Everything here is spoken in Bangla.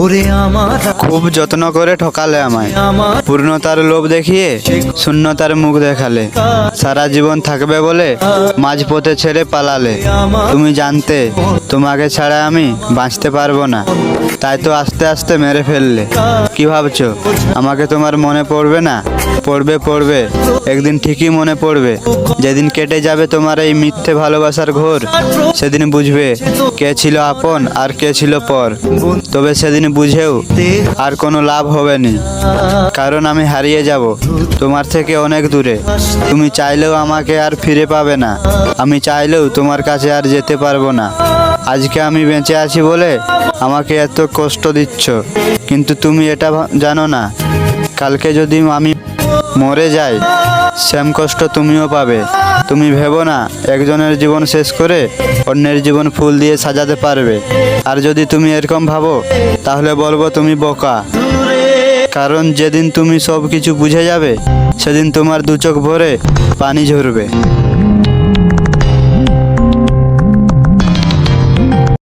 ওরে আমার খুব যত্ন করে ঠকালে আমায়। পূর্ণতার লোভ দেখিয়ে শূন্যতার মুখ দেখালে। সারা জীবন থাকবে বলে মাঝপথে ছেড়ে পালালে। তুমি জানতে তোমাকে ছাড়া আমি বাঁচতে পারব না। তাই তো আস্তে আস্তে মেরে ফেললে। কি ভাবছ? আমাকে তোমার মনে পড়বে না? পড়বে পড়বে। একদিন ঠিকই মনে পড়বে। যেদিন কেটে যাবে তোমার এই মিথ্যে ভালোবাসার ঘোর, সেদিন বুঝবে কে ছিল আপন আর কে ছিল পর। তবে সেদিন বুঝেও আর কোনো লাভ হবে না। কারণ আমি হারিয়ে যাব, তোমার থেকে অনেক দূরে। তুমি চাইলেও আমাকে আর ফিরে পাবে না। আমি চাইলেও তোমার কাছে আর যেতে পারব না। আজকে আমি বেঁচে আছি বলে আমাকে এত কষ্ট দিচ্ছ, কিন্তু তুমি এটা জানো না। কালকে যদি আমি মরে যাই, সেম কষ্ট তুমিও পাবে। তুমি ভেবো না, একজনের জীবন শেষ করে অন্যের জীবন ফুল দিয়ে সাজাতে পারবে। আর যদি তুমি এরকম ভাবো, তাহলে বলব তুমি বোকা। কারণ যেদিন তুমি সব কিছু বুঝে যাবে, সেদিন তোমার দু চোখ ভরে পানি ঝরবে।